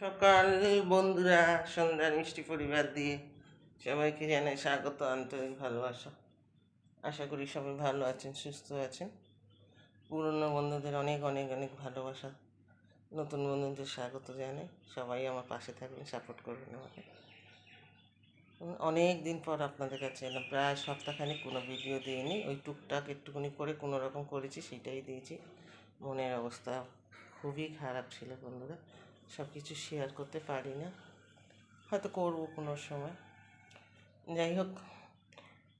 সকাল, বন্ধুরা, সন্ধ্যা, মিষ্টি পরিবার দিয়ে সবাইকে জানাই স্বাগত, আন্তরিক ভালোবাসা। আশা করি সবাই ভালো আছেন, সুস্থ আছেন। পুরনো বন্ধুদের অনেক অনেক অনেক ভালোবাসা। নতুন বন্ধুদের স্বাগত জানাই। সবাই আমার পাশে থাকবেন সাপোর্ট করবেন আমাকে। অনেক দিন পর আপনাদের কাছে এলাম। প্রায় সপ্তাহখানিক কোনো ভিডিও দিইনি। ওই টুকটাক একটুখানি করে কোনো রকম করেছি, সেটাই দিয়েছি। মনের অবস্থা খুবই খারাপ ছিল বন্ধুরা। সব কিছু শেয়ার করতে পারি না হয়তো করব কোনো সময়। যাই হোক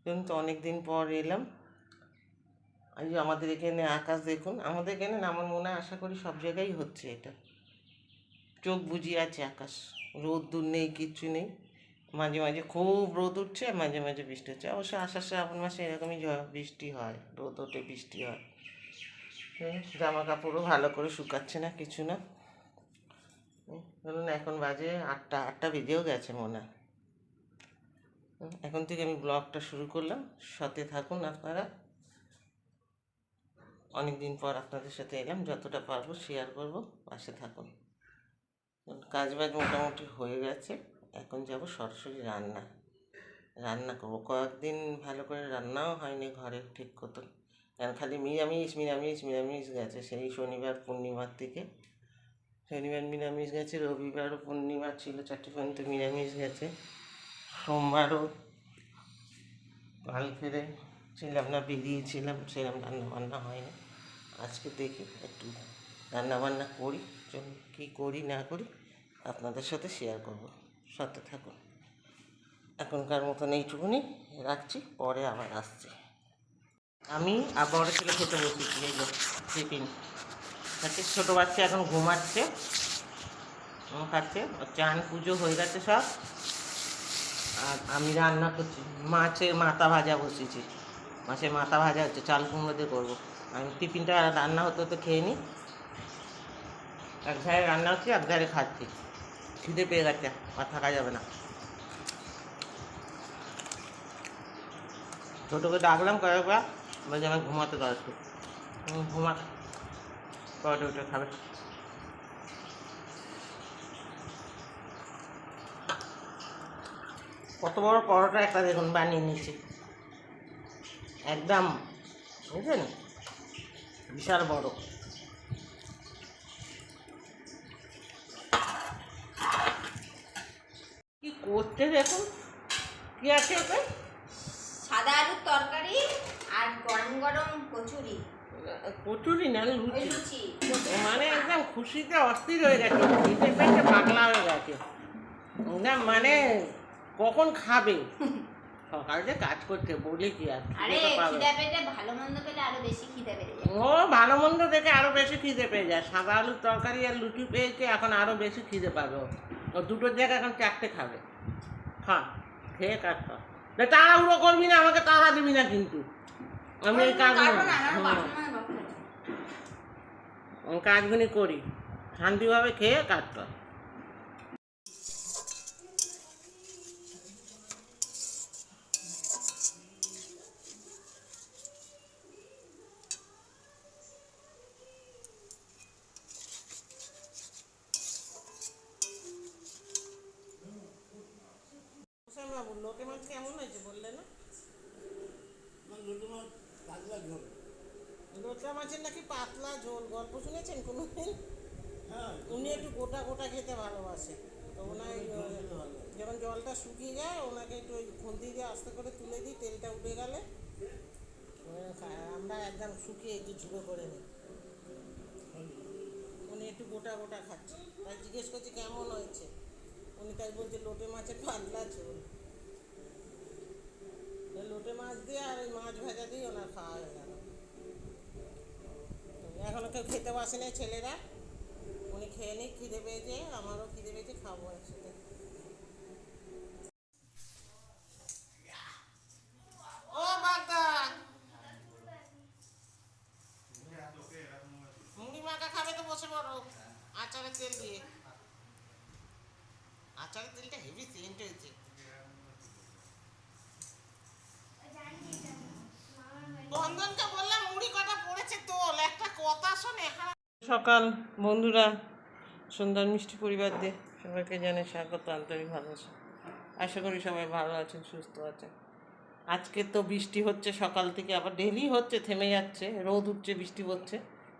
কিন্তু অনেক দিন পর এলাম। এই আমাদের এখানে আকাশ দেখুন, আমাদের এখানে আমার মনে আশা করি সব জায়গায় হচ্ছে এটা। চোখ বুজিয়ে আছে আকাশ। রোদ দূর নেই, কিচ্ছু নেই। মাঝে মাঝে খুব রোদ উঠছে, মাঝে মাঝে বৃষ্টি হচ্ছে। অবশ্য আষাঢ় শ্রাবণ মাসে এরকমই বৃষ্টি হয়, রোদ ওঠে, বৃষ্টি হয়। জামা কাপড়ও ভালো করে শুকাচ্ছে না, কিছু না। ধরুন এখন বাজে আটটা আটটা বেজেও গেছে মনে এখন থেকে আমি ব্লগটা শুরু করলাম, সাথে থাকুন আপনারা। অনেক দিন পর আপনাদের সাথে এলাম, যতটা পারব শেয়ার করব, পাশে থাকুন। কাজ বাজ মোটামুটি হয়ে গেছে, এখন যাব সরাসরি রান্না। রান্না করব, কয়েকদিন ভালো করে রান্নাও হয়নি ঘরে ঠিক মতো কারণ খালি নিরামিষ নিরামিষ নিরামিষ গেছে, সেই শনিবার পূর্ণিমার থেকে শনিবার নিরামিষ গেছে, রবিবারও পূর্ণিমা ছিল, চারটে পর্যন্ত নিরামিষ গেছে। সোমবারও কাল ফিরে ছিলাম না, বেরিয়েছিলাম সেরকম রান্না বান্না হয়নি। আজকে দেখি একটু রান্নাবান্না করি, চলুন কী করি, না করি, আপনাদের সাথে শেয়ার করব। সাথে থাকুন। এখনকার মতন এইটুকুনি রাখছি, পরে আবার আসছি। আমি আবার ছেলে খেতে বসেছি, এই টিফিন। খাচ্ছে ছোটো বাচ্চা এখন ঘুমাচ্ছে। খাচ্ছে, চান পুজো হয়ে গেছে সব। আর আমি রান্না করছি। মাছের মাথা ভাজা বসেছি মাছের মাথা ভাজা হচ্ছে, চাল কুমড়ো দিয়ে করব। আমি টিফিনটা রান্না হতে হতে খেয়ে নিই। এক ধারে রান্না হচ্ছে, এক ধারে খাচ্ছি। খিদে পেয়ে গেছে, আর থাকা যাবে না। ছোটোকে ডাকলাম, কয়েকবার, বলছে আমি ঘুমাতে দরকার ঘুমা পরে উঠে খাবে কত বড় পরোটা একটা দেখুন, বানিয়ে নিয়েছি। একদম, বুঝলেন? বিশাল বড়। কি করতে দেখুন? কি আছে ওকে সাদা আলুর তরকারি আর গরম গরম কচুরি। কচুরি না লুচি। মানে একদম খুশিতে অস্থির হয়ে গেছে খেতে পেটে পাগলা হয়ে গেছে। না মানে কখন খাবে? সকাল যে কাজ করছে বলি কি আর আরে খিদে তো পাবে। খিদে পেটে ভালো মন্দ পেলে আরও বেশি খিদে বেড়ে যায়। ও ভালো মন্দ দেখে আরও বেশি খিদে পেয়ে যায়। সাদা আলুর তরকারি আর লুচি পেয়েছে এখন আরও বেশি খিদে পাবে ও। দুটোর জায়গায় এখন চারটে খাবে। খা খেয়ে কাজ কর। তাড়াহুড়ো করবি না আমাকে তাড়া দিবি না কিন্তু। আমি এই কাজ পারব না আমার বাসন মানে বাকি আছে। আমি কাজগুলি করি শান্তিভাবে খেয়ে কাজ কর বাবু লোটে মাছ কেমন হয়েছে বললে না লোটা মাছের নাকি পাতলা ঝোল গল্প শুনেছেন কোনো দিন উনি একটু গোটা গোটা খেতে ভালোবাসে। তো ওনার যখন জলটা শুকিয়ে যায় ওনাকে একটু ওই খুন্তি দিয়ে আস্তে করে তুলে দিই তেলটা উঠে গেলে। আমরা একদম শুকিয়ে একটু ঝুড়ো করে নিই। উনি একটু গোটা গোটা খাচ্ছে। তাই জিজ্ঞেস করছি কেমন হয়েছে? উনি তাই বলছে লোটে মাছের পাতলা ঝোল। লোটে মাছ দিয়ে আর ওই মাছ ভাজা দিয়ে ওনার খাওয়া হয়ে গেল। এখনও কেউ খেতে বসে ছেলেরা। উনি খেয়ে নিই খিদে পেয়েছে, আমারও খিদে পেয়েছে, খাব একসাথে ও বাগদা মুড়ি মাখা খাবে তো বসে পড়ো আচারের তেল দিয়ে আচারের তেলটা হেভি সেন্ট হয়েছে বন্ধনকে বললাম মুড়ি কটা পড়েছে তোল একটা কথা শোনে সকাল, বন্ধুরা সুন্দর মিষ্টি পরিবার দিয়ে সবাইকে জানে স্বাগত, আন্তরিক ভালোবাসা। আশা করি সবাই ভালো আছেন, সুস্থ আছেন। আজকে তো বৃষ্টি হচ্ছে সকাল থেকে, আবার ডেলি হচ্ছে, থেমে যাচ্ছে, রোদ উঠছে, বৃষ্টি হচ্ছে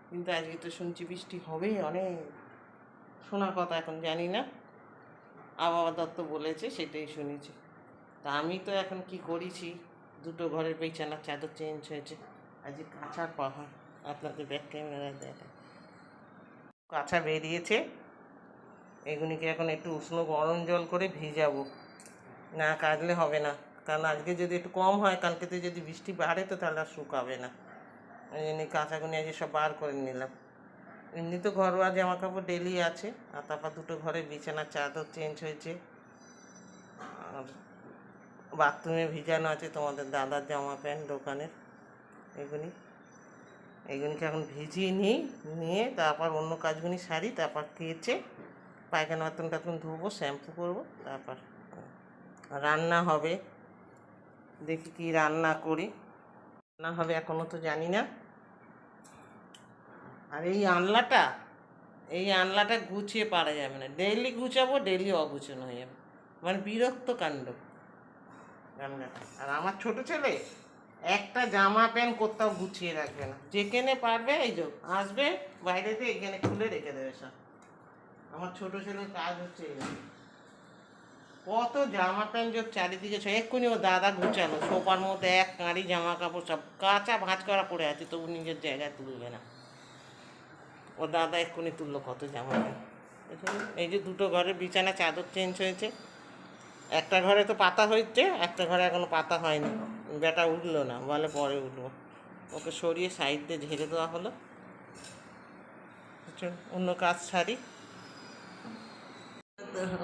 কিন্তু আজকে তো শুনছি বৃষ্টি হবে অনেক। শোনা কথা এখন জানি না। আবহাওয়া দত্ত বলেছে, সেটাই শুনেছি। তা আমি তো এখন কি করেছি? দুটো ঘরের বিছানার চাদর চেঞ্জ হয়েছে। আজকে কাঁচার পাহাড়। আপনাদের ব্যাক ক্যামেরায় দেখা কাঁচা বেরিয়েছে। এগুলিকে এখন একটু উষ্ণ গরম জল করে ভিজাবো। না কাটলে হবে না। কারণ আজকে যদি একটু কম হয় কালকেতে যদি বৃষ্টি বাড়ে, তো তাহলে আর শুকাবে না। ওই জন্য কাঁচাগুনি আজকে সব বার করে নিলাম। এমনি তো ঘরোয়া জামা কাপড় ডেলি আছে। আর তারপর দুটো ঘরে বিছানার চাদর চেঞ্জ হয়েছে। আর বাথরুমে ভিজানো আছে তোমাদের দাদার জামা প্যান্ট দোকানের। এগুলি এগুলিকে এখন ভিজিয়ে নিই, নিয়ে তারপর অন্য কাজগুলি সারি, তারপর কেচে পায়খানা বাথরুম টাথরুম ধুবো, শ্যাম্পু করব, তারপর রান্না হবে। দেখি কি রান্না করি। রান্না হবে এখনও তো জানি না। আর এই আনলাটা এই আনলাটা গুছিয়ে পারা যাবে না। ডেইলি গুছাবো, ডেইলি অগুছানো হয়ে যাবে। মানে বিরক্ত কাণ্ড। আর আমার ছোট ছেলে একটা জামা প্যান্ট কোথাও গুছিয়ে রাখবে না। যেখানে পারবে এই যে আসবে, বাইরে দিয়ে এখানে খুলে রেখে দেবে সব। আমার ছোট ছেলের কাজ হচ্ছে কত জামা প্যান্ট যে চারিদিকে এক্ষুনি ও দাদা গুছালো, সোফার মধ্যে এক কাঁড়ি জামা কাপড় সব কাঁচা ভাঁজ করা পড়ে আছে, তবু নিজের জায়গায় তুলবে না। ও দাদা এক্ষুনি তুললো কত জামা প্যান্ট? এই যে দুটো ঘরে বিছানা, চাদর চেঞ্জ হয়েছে। একটা ঘরে তো পাতা হয়েছে একটা ঘরে এখনও পাতা হয়নি। বেটা উঠল না, বলে পরে উঠবো। ওকে সরিয়ে সাইড দিয়ে ঝেড়ে দেওয়া হলো। অন্য কাজ ছাড়ি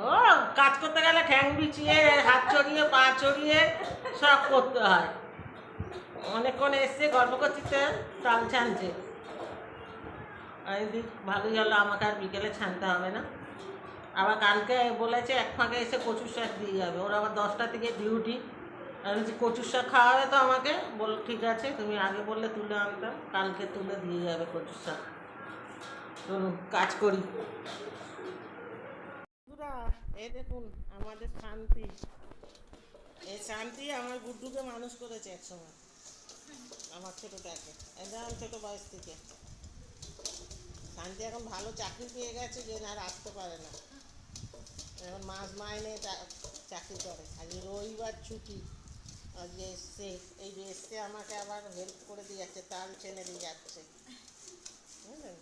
ও, কাজ করতে গেলে ঠ্যাং বিছিয়ে, হাত চড়িয়ে, পা চড়িয়ে সব করতে হয়। অনেকক্ষণ এসছে গল্প করছিতে তাল ছানছে। এদিক ভালোই হলো, আমাকে আর বিকেলে ছানতে হবে না। আবার কালকে বলেছে, এক ফাঁকে এসে কচুর শাক দিয়ে যাবে। ওর আবার দশটা থেকে ডিউটি। আমি বলছি, কচুর শাক খাওয়াবে তো আমাকে? বল, ঠিক আছে, তুমি আগে বললে তুলে আনতাম, কালকে তুলে দিয়ে যাবে কচুর শাক। চলুন, কাজ করি। এই দেখুন, আমাদের শান্তি। এই শান্তি আমার গুড্ডুকে মানুষ করেছে একসময়, আমার ছোটোটাকে একদম ছোটো বয়স থেকে। শান্তি এখন ভালো চাকরি পেয়ে গেছে যে না আর আসতে পারে না। এখন মাস মাইনে চাকরি করে আজকে রবিবার ছুটি। আজকে এসছে এই যে এসছে আমাকে আবার হেল্প করে দিয়ে যাচ্ছে তাল ছেনে দিয়ে যাচ্ছে। বুঝলেন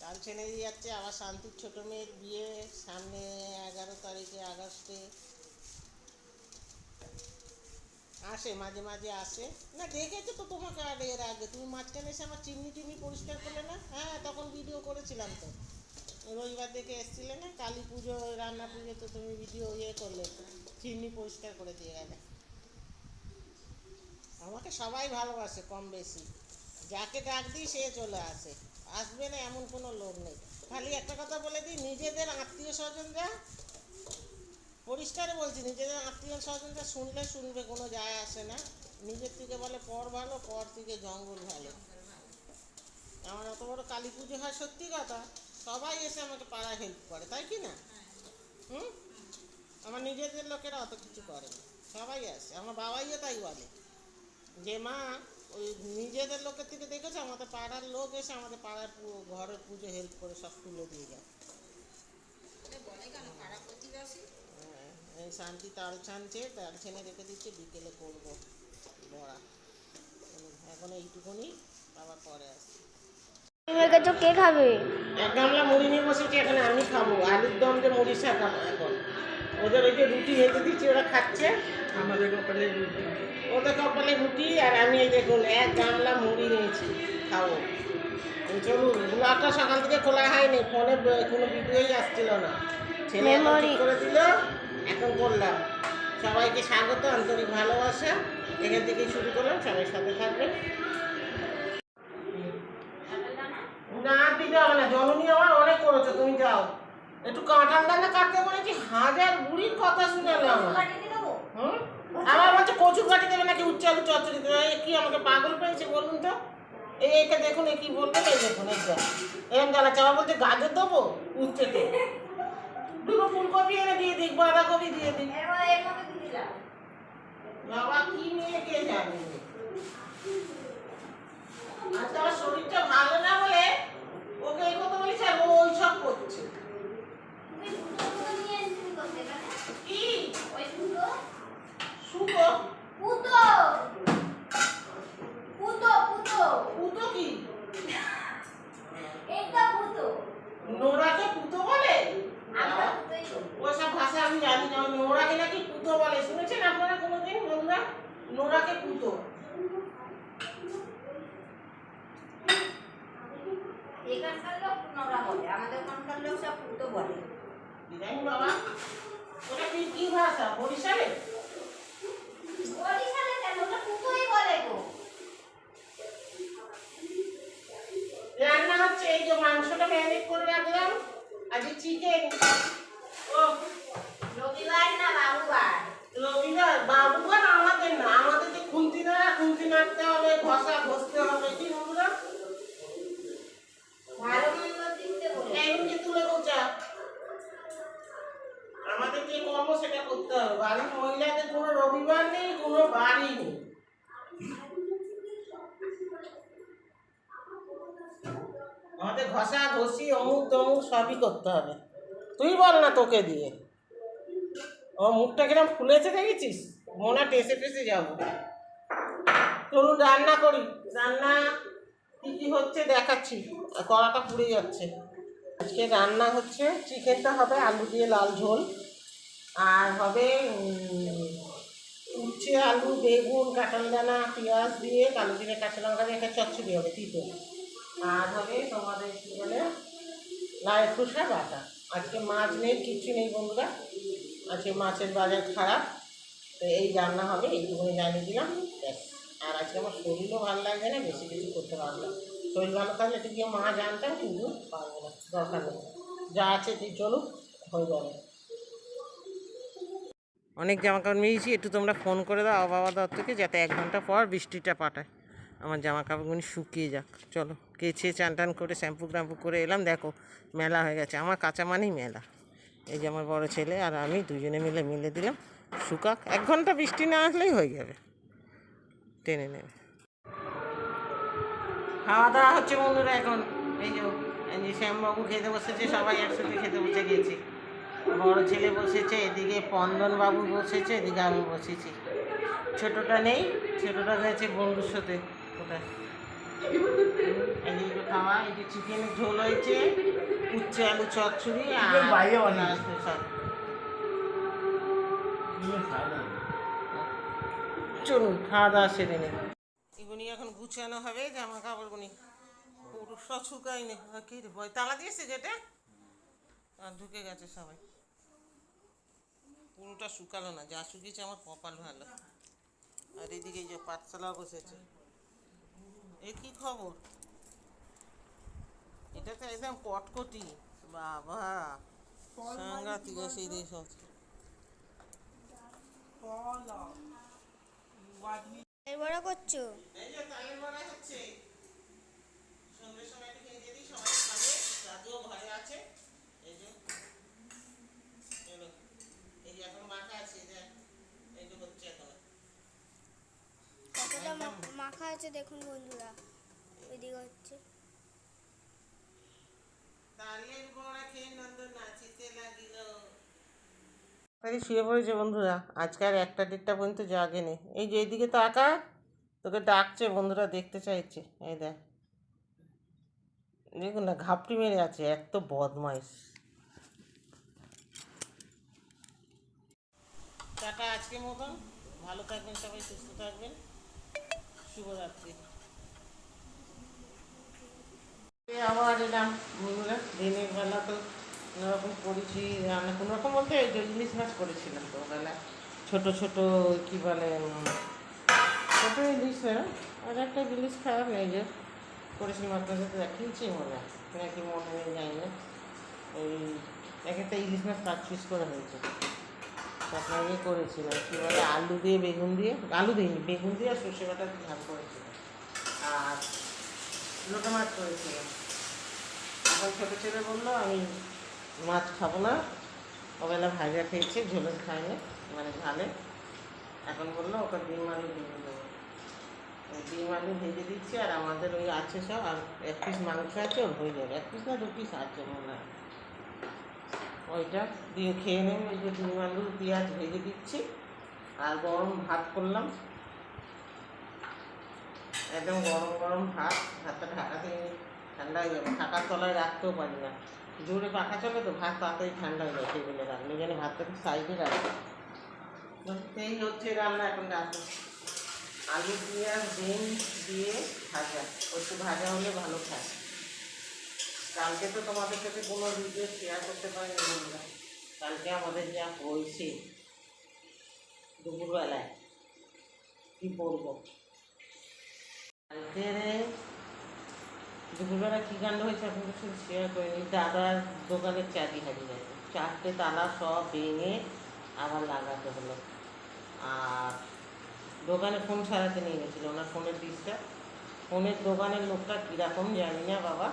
তাল ছেনে দিয়ে যাচ্ছে, আবার শান্তির ছোটো মেয়ের বিয়ে সামনে এগারো তারিখে আগস্টে। আসে, মাঝে মাঝে আসে। না, দেখেছ তো তোমাকে আর এর আগে? তুমি মাঝখানে এসে আমার চিমনি টিমনি পরিষ্কার করলে না? হ্যাঁ তখন ভিডিও করেছিলাম তো। রবিবার দেখে এসছিলে না, কালী পুজো, রান্না পুজো, তো তুমি ভিডিও ইয়ে করলে চিমনি পরিষ্কার করে দিয়ে গেলে। আমাকে সবাই ভালোবাসে কম বেশি। যাকে ডাক দিই, সে চলে আসে। আসবে না, এমন কোনো লোক নেই। খালি একটা কথা বলে দিই, নিজেদের আত্মীয় স্বজনরা, পরিষ্কার বলছি, নিজেদের আত্মীয় স্বজনরা শুনলে শুনবে, কোনো যায় আসে না। নিজের থেকে বলে, পর ভালো, পর থেকে জঙ্গল ভালো। আমার অত বড় কালী পুজো হয়, সত্যি কথা। সবাই এসে আমাকে পাড়ায় হেল্প করে তাই কি না? হুম? আমার নিজেদের লোকেরা অত কিছু করে না। সবাই আসে আমার বাবাইও তাই বলে। যে মা ওই নিজেদের লোকের থেকে দেখেছ? আমাদের পাড়ার লোক এসে আমাদের পাড়ার ঘরের পুজো হেল্প করে সব তুলে দিয়ে যায়। হ্যাঁ, এই শান্তি তাল ছানছে তাল ছেনে রেখে দিচ্ছে বিকেলে করব বড়া। এখন এইটুকুনি আবার পরে আসছি। মেখেছো কে খাবে? এক গামলা মুড়ি নিয়ে বসেছি এখানে আমি খাব। আলুর দম যে মুড়ি শাক এখন। ওদের ওই যে রুটি হেঁটে দিচ্ছি ওরা খাচ্ছে। আমাদের কপালে রুটি। ওদের কপালে রুটি আর আমি এই দেখুন এক গামলা মুড়ি নিয়েছি খাব। চলুন ব্লগটা সকাল থেকে খোলা হয়নি ফোনে কোনো ভিডিওই আসছিল না। ছেলে করে দিল এখন করলাম সবাইকে স্বাগত আন্তরিক ভালোবাসা। এখান থেকেই শুরু করলাম সবাই সাথে থাকবেন। না দিতে হবে না জননী আমার অনেক করেছ তুমি যাও। একটু কাঁটাল দানা কাটতে বলেছি হাজার বুড়ির কথা শুনালো আমার বলছে কচুর কাটি দেবে নাকি উচ্চালু চচ্চড়ি দেবে? কি আমাকে পাগল পেয়েছে বলুন তো? এই এইটা দেখুন এই কি বলবেন এই দেখুন এইটা এরকম জ্বালাচ্ছে আমার বলছে গাজর দেবো উচ্ছেতে? দুটো ফুলকপি এনে দিয়ে দিক বাঁধাকপি দিয়ে দিক। বাবা কি নিয়ে কে জানে? আজকে আমার শরীরটা ভালো না বলে ওকে এই কথা বলেছে আর ও ওই সব করছে কি? ওই দুটো সুতো পুতো। পুতো পুতো। পুতো কি? এইটা পুতো। নোরাকে পুতো বলে? ওসব ভাষা আমি জানি না। নোরাকে নাকি পুতো বলে। শুনেছেন আপনারা কোনোদিন বন্ধুরা? নোরাকে পুতো এখানকার লোক নোরা বলে আমাদের ওখানকার লোক সব পুতো বলে জানি বাবা। ওটা কি কি ভাষা? বরিশালে? বরিশালে কেন? ওটা পুতোই বলে গো। রান্না হচ্ছে এই যে মাংসটা ম্যারিনেট করে রাখলাম। আজকে চিকেন। ও রবিবার না বাবুবার? রবিবার? বাবুবার আমাদের না। আমাদের যে খুন্তি না খুন্তি নাড়তে হবে ঘষা ঘষতে হবে কি বন্ধুরা ভালো মন্দ দিতে বলে। এমনি তুলে গোচা আমাদের যে কর্ম সেটা করতে হবে? বাড়ির মহিলাদের কোনো রবিবার নেই, কোনো বাড়ি নেই। আমাদের ঘষা, ঘষি, অমুক, তমুক সবই করতে হবে। তুই বল না তোকে দিয়ে। ও মুখটা কিরম ফুলেছে দেখেছিস? মনে টেসে টেসে যাব। চলুন রান্না করি। রান্না কী কী হচ্ছে দেখাচ্ছি। কড়াটা পুড়ে যাচ্ছে। আজকে রান্না হচ্ছে, চিকেনটা হবে আলু দিয়ে লাল ঝোল। আর হবে উচ্ছে, আলু, বেগুন কাঁঠাল দানা পেঁয়াজ দিয়ে কালো জিরে, কাঁচা লঙ্কা দিয়ে একটা চচ্চড়ি হবে, তিতো। আর হবে তোমাদের কি বলে, লাল খোসা বাটা। আজকে মাছ নেই কিছু নেই বন্ধুরা। আজকে মাছের বাজার খারাপ। তো এই রান্না হবে, এইটুকুনি জানিয়ে দিলাম, ব্যাস। আর আজকে আমার শরীরও ভালো লাগছে না, বেশি কিছু করতে পারব না। শরীর ভালো থাকলে একটু গিয়ে মা জানতাম কিন্তু পারব না, দরকার নেই। যা আছে তুই চলুক, হয়ে যাবে। অনেক জামা কাপড় নিয়েছি একটু তোমরা ফোন করে দাও বাবা দত্তকে যাতে এক ঘণ্টা পর বৃষ্টিটা পাঠায়। আমার জামা কাপড়গুলি শুকিয়ে যাক, চলো। কেচে চান টান করে, শ্যাম্পু ট্যাম্পু করে এলাম, দেখো, মেলা হয়ে গেছে। আমার কাঁচা মানেই মেলা। এই যে আমার বড় ছেলে আর আমি দুজনে মিলে মিলে দিলাম, শুকাক। এক ঘণ্টা বৃষ্টি না আসলেই হয়ে যাবে। টেনে নেবে। খাওয়া দাওয়া হচ্ছে বন্ধুরা এখন। এই যে শ্যামবাবু খেতে বসেছে, সবাই একসাথে খেতে বসে গেছি। বড় ছেলে বসেছে এদিকে পন্দন বাবু বসেছে এদিকে আমি বসেছি। ছোটটা নেই ছোটটা গেছে বন্ধুর সাথে কোথায়? এদিকে খাওয়া যে চিকেনের ঝোল হয়েছে উচ্ছে আলু চচ্চড়ি আর। চলুন খাওয়া দাওয়া সেরে নেই। এগুনি এখন গুছানো হবে জামা কাপড়গুনি পুরো আর কি রে ভয় তালা দিয়েছে গেটে? আর ঢুকে গেছে সবাই। পুরোটা শুকালো না যা শুকিয়েছে আমার কপাল ভালো। আর এদিকে যে পাঠশালা বসেছে। এ কি খবর? এটা তো একদম কটকটি। বাবা সাংঘাতিক সেই দেশ হচ্ছে করছ? এই যে তালের বড়া হচ্ছে। সন্ধ্যের সময় খেয়ে দিই সবাই খাবে দাদুও ঘরে আছে এই যে এলো এই যে এখন মাখা আছে এই যে এই যে হচ্ছে এখন কতটা মা- মাখা আছে, দেখুন বন্ধুরা। ওইদিকে হচ্ছে। শুয়ে পড়েছে বন্ধুরা। আজকে আর একটা দেড়টা পর্যন্ত জাগেনি। এই যে এইদিকে তো আঁকা তোকে ডাকছে বন্ধুরা, দেখতে চাইছে। এই দেখ। দেখুন না, ঘাপটি মেরে আছে এত বদমাইশ। টাটা আজকের মতন। ভালো থাকবেন সবাই, সুস্থ থাকবেন। শুভরাত্রি। এই আবার এলাম বন্ধুরা দিনের বেলা তো কোনোরকম করেছি রান্না কোনো রকম বলতে ইলিশ মাছ করেছিলাম তো বেলা। ছোটো ছোটো, কী বলে ছোটো ইলিশ না আর একটা ইলিশ খারাপ নেই যে, করেছিলাম আপনার সাথে দেখিয়েছি মনে হয়। নাকি মনে নেই জানি না। এক একটা ইলিশ মাছ পাঁচ পিস করে হয়েছে। আপনার ইয়ে করেছিলাম কী বলে আলু দিয়ে বেগুন দিয়ে, আলু দিইনি, বেগুন দিয়ে আর সর্ষে বাটা দিয়ে ঝাল করেছিলাম আর লোটা মাছ করেছিল। এখন ছোটো ছেলে বলল, আমি মাছ খাব না ওবেলা ভাজা খেয়েছি ঝোলে খাইনি মানে ঝালে। এখন বলল, ওকে ডিম আলু ভেজে দেবো। ডিম আলু ভেজে দিচ্ছি, আর আমাদের ওই আছে সব, আর এক পিস মাংস আছে, ওর হয়ে যাবে। এক পিস না, দু পিস আছে মনে হয়। ওইটা দিয়ে খেয়ে নেবে ওই যে ডিম আলু, পেঁয়াজ ভেজে দিচ্ছি। আর গরম ভাত করলাম। একদম গরম গরম ভাত। ভাতটা ঢাকা ঢাকাতে ঠান্ডা হয়ে যাবে। ঢাকার তলায় রাখতেও পারি না। জোরে পাখা চলে তো ভাত তাড়াতাড়ি ঠান্ডা হয়ে যায় টেবিলে রাখলে যেন ভাতটাকে সাইডে রাখবে সেই হচ্ছে রান্না, এখন রাখব। আলু, পেঁয়াজ ডিম দিয়ে ভাজা। একটু ভাজা হলে ভালো খায় কালকে তো তোমাদের সাথে কোনো ভিডিও শেয়ার করতে পারিনি বন্ধুরা কালকে আমাদের যা হয়েছে, দুপুরবেলায়, কী করব কালকে দুপুরবেলা কী কাণ্ড হয়েছে আপনাদের সাথে শেয়ার করিনি। দাদার দোকানের চাবি হারিয়ে গেছে। চারটে তালা সব ভেঙে আবার লাগাতে হলো। আর দোকানে ফোন সারাতে নিয়ে গেছিল। ওনার ফোনের ডিসটা ফোনের দোকানের লোকটা কীরকম জানি না বাবা।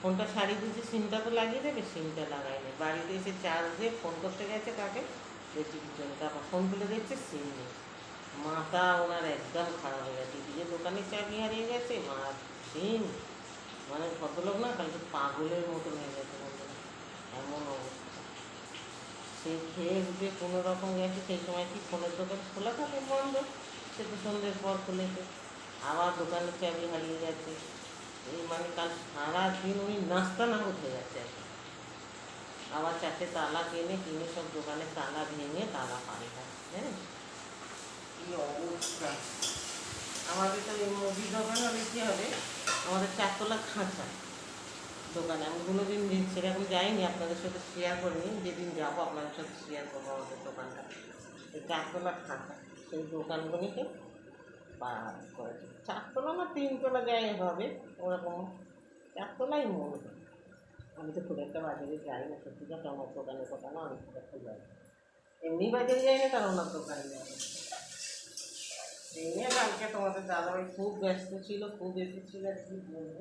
ফোনটা সারিয়ে দিয়েছে সিমটা তো লাগিয়ে দেবে, সিমটা লাগায়নি বাড়িতে এসে চার্জ দিয়ে ফোন করতে গেছে কাকে? ইলেকট্রিক জন তারপর ফোন তুলে দেখছে সিম নেই। মাথা ওনার একদম খারাপ হয়ে গেছে। এদিকে দোকানে চাবি হারিয়ে গেছে, মা সিম মানে ভদ্রলোক না কালকে পাগলের মতন হয়ে গেছে। এমন অবস্থা। সে খেয়ে উঠে কোনো রকম গেছে, সেই সময় কি ফোনের দোকান খোলা থাকে বন্ধ? সে তো সন্ধ্যের পর খুলেছে। আবার দোকানে চাবি হারিয়ে গেছে। এই মানে কাল সারাদিন উনি নাস্তা না উঠে গেছে। আবার চারটে তালা কিনে কিনে সব দোকানে তালা ভেঙে তালা পাড়ি হ্যাঁ কি অবস্থা? আমাদের তো এই মুদি দোকানে হলে কী হবে? আমাদের চারতলা খাঁচা দোকানে। আমি কোনো দিন সেরকম যাইনি আপনাদের সাথে শেয়ার করিনি। যেদিন যাব আপনাদের সাথে শেয়ার করব আমাদের দোকানটা। এই চারতলা খাঁচা সেই দোকানগুলিকে করেছে চারতলা না তিনতলা যাই হবে, ওরকম চারতলাই মনে আমি তো খুব একটা বাজারে যাই না, সত্যি কথা আমার দোকানে দোকানে অনেক খুব একটা যাই এমনি বাজারে যাই না কারণ ওনার দোকানে যাই না। নিয়ে কালকে তোমাদের দাদাভাই খুব ব্যস্ত ছিল, খুব এসেছিল আর কি বলব।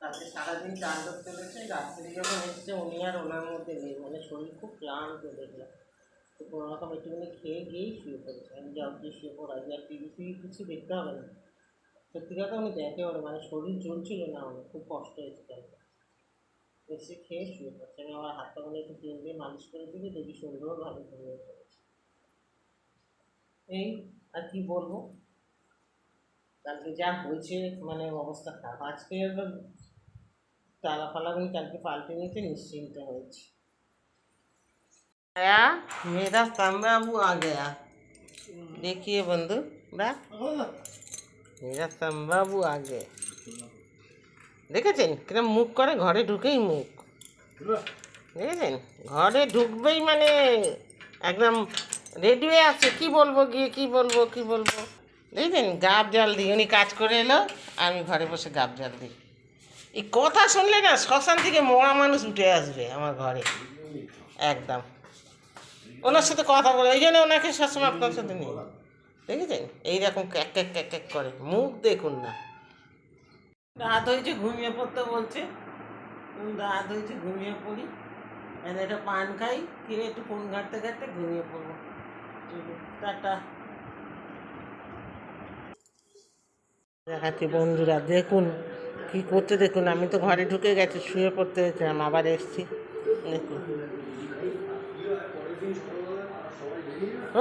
তাতে সারাদিন চান করতে পেরেছে রাত্রি যখন এসছে, উনি আর ওনার মধ্যে নেই মানে শরীর খুব ক্লান্ত দেখলাম। তো কোনো রকম একটুখানি খেয়ে গিয়েই শুয়ে পড়েছে। আমি গিয়ে শুয়ে পড়া যে আর টিভি ফিভি কিছু দেখতে হবে না। সত্যি কথা উনি দেখে ওর মানে শরীর চলছিল না, আমার খুব কষ্ট হয়েছে কালকে এসে খেয়ে শুয়ে পড়ছে। আমি আমার হাতটা মানে একটু তেল দিয়ে মালিশ করে দিলে দেখি সুন্দরভাবে ঘুমিয়ে পড়েছে। এই, আর কি বলব? কালকে যা হয়েছে মানে অবস্থা খারাপ। আজকে তালা ফালাগুলি কালকে পাল্টে নিতে নিশ্চিন্ত হয়েছে। आया मेरा तंबाबू आ गया देखिए बंधु बा मेरा तंबाबू आ गया দেখেছেন কিরম মুখ করে ঘরে ঢুকেই মুখ দেখেছেন ঘরে ঢুকবেই মানে একদম রেডি হয়ে আছে কি বলবো গিয়ে কি বলবো কি বলবো দেখেছেন গাব জল দিই উনি কাজ করে এলো আমি ঘরে বসে গাব জল দিই এই কথা শুনলে না শ্মশান থেকে মরা মানুষ উঠে আসবে আমার ঘরে একদম ওনার সাথে কথা বলে এই জন্য ওনাকে সবসময় আপনার সাথে নিই। দেখেছেন? এইরকম ক্যাক ক্যাক ক্যাক ক্যাক করে। মুখ দেখুন না। রাত হয়েছে ঘুমিয়ে পড়তে বলছে। রাত হয়েছে ঘুমিয়ে পড়ি। এনে একটা পান খাই খেয়ে একটু ফোন ঘাঁটতে ঘাঁটতে ঘুমিয়ে পড়ব। টাটা। দেখাচ্ছি বন্ধুরা দেখুন কি করতে দেখুন আমি তো ঘরে ঢুকে গেছি শুয়ে পড়তে হয়েছিলাম আবার এসছি। দেখুন।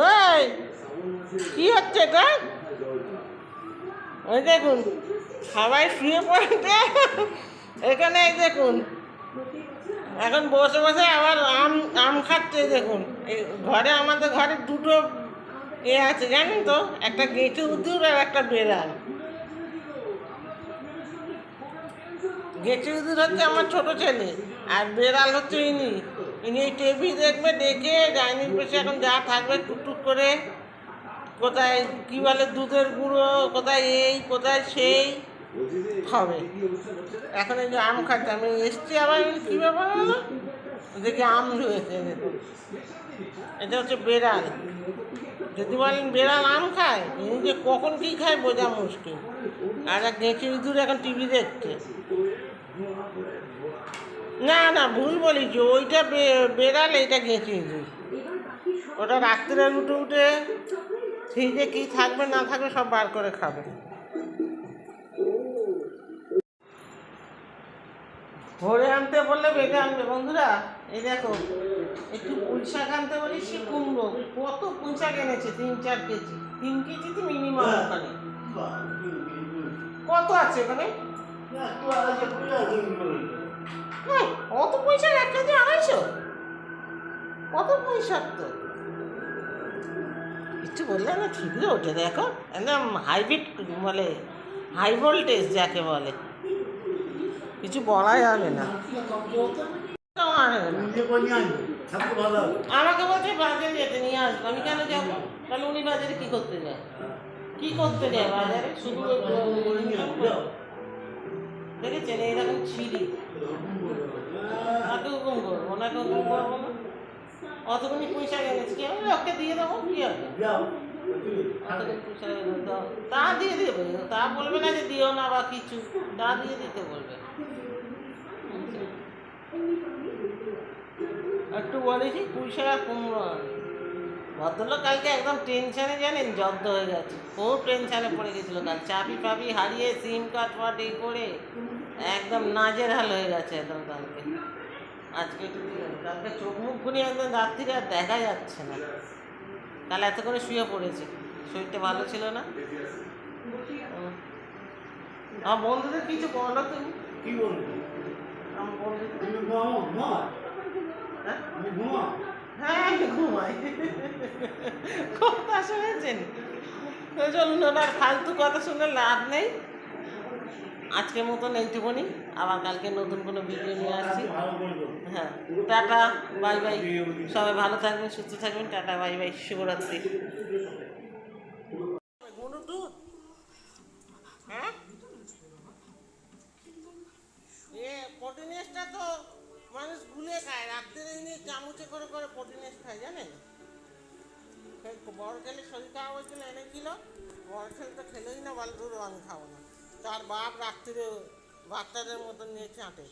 ওই কি হচ্ছে গো ওই দেখুন সবাই শুয়ে পড়েছে। এখানে এই দেখুন, এখন বসে বসে আবার আম আম খাচ্ছে দেখুন। ঘরে, আমাদের ঘরে দুটো এ আছে, জানেন তো? একটা গেঁচে উদুর আর একটা বেড়াল। গেঁচে উদুর হচ্ছে আমার ছোট ছেলে, আর বেড়াল হচ্ছে ইনি। ইনি টিভি দেখবে, দেখে ডাইনিং পেশে এখন যা থাকবে, টুকটুক করে, কোথায় কী বলে দুধের গুঁড়ো, কোথায় এই, কোথায় সেই হবে এখন এই যে আম খাচ্ছে, আমি এসছি আবার কী ব্যাপার? হলো দেখি আম রয়েছে এটা হচ্ছে বেড়াল। যদি বলেন বেড়াল আম খায়, ইনি যে কখন কী খায় বোঝা মুশকিল। আর এক গেঁচে ইঁদুর এখন টিভি দেখছে। না না ভুল বলেছি। ওইটা বেড়াল এইটা গেঁচে ইঁদুর ওটা রাত্রে উঠে উঠে ফ্রিজে কী থাকবে না থাকবে সব বার করে খাবে। ভরে আনতে বললে বেগে আনবে। বন্ধুরা এই দেখো একটু পুঁই শাক আনতে বলি সে কুমড়ো? কত পুঁই শাক এনেছে তিন চার কেজি। তিন কেজি তো মিনিমাম ওখানে। কত আছে ওখানে? অত পয়সা এক কেজি আড়াইশো? কত পয়সা তো? কিছু বললে না ঠিকই ওঠে দেখো। একদম হাইব্রিড বলে হাই ভোল্টেজ যাকে বলে। কিছু বলা যাবে না। আমাকে বলছে বাজারে যেতে নিয়ে আসব আমি কেন যাব? তাহলে উনি বাজারে কি করতে যায়? কি করতে যায় বাজারে? শুধু দেখেছেন? এইরকম ছিলি তাকে হুকুম করব ওনাকে হুকুম করব না পয়সা কি আমি ওকে দিয়ে দেবো কি হবে? পয়সা। তা দিয়ে দেবে তা বলবে না যে দিও না বা কিছু। তা দিয়ে দিতে বলবে। একটু বলেছি পয়সা কুমড়ো। ভদ্রলোক কালকে একদম টেনশনে জানেন জব্দ হয়ে গেছে। খুব টেনশনে পড়ে গেছিল কাল। চাবি ফাবি হারিয়ে সিম কার্ড ফাট করে একদম নাজের হাল হয়ে গেছে একদম কালকে। আজকে একটু কালকে চোখ মুখ ঘুরিয়ে একদম রাত্রিরে আর দেখা যাচ্ছে না। কাল এত করে শুয়ে পড়েছে। শরীরটা ভালো ছিল না। আমার বন্ধুদের কিছু বলো তুমি আমার বন্ধুদের হ্যাঁ? হ্যাঁ ঘুমাই। কথা শুনেছেন চলুন ওনার ফালতু কথা শুনে লাভ নেই। আজকের মতন এইটুকুনি। আবার কালকে নতুন কোনো ভিডিও নিয়ে আসছি। হ্যাঁ। Tata bye bye. সবাই ভালো থাকবেন সুস্থ থাকবেন। Tata bye bye. শুভরাত্রি। দুধ হ্যাঁ? এ প্রোটিনেসটা তো মানুষ গুলে খায়। রাত্রে এনে চামচে করে করে প্রোটিনেস খায় জানেন? বড় খেলে শরীর খারাপ হয়েছিল এনেছিল। বড় ছেলে তো খেলেই না বলে আমি খাব না। তার বাপ রাত্রিরে বাচ্চাদের মতন নিয়ে চাঁটে।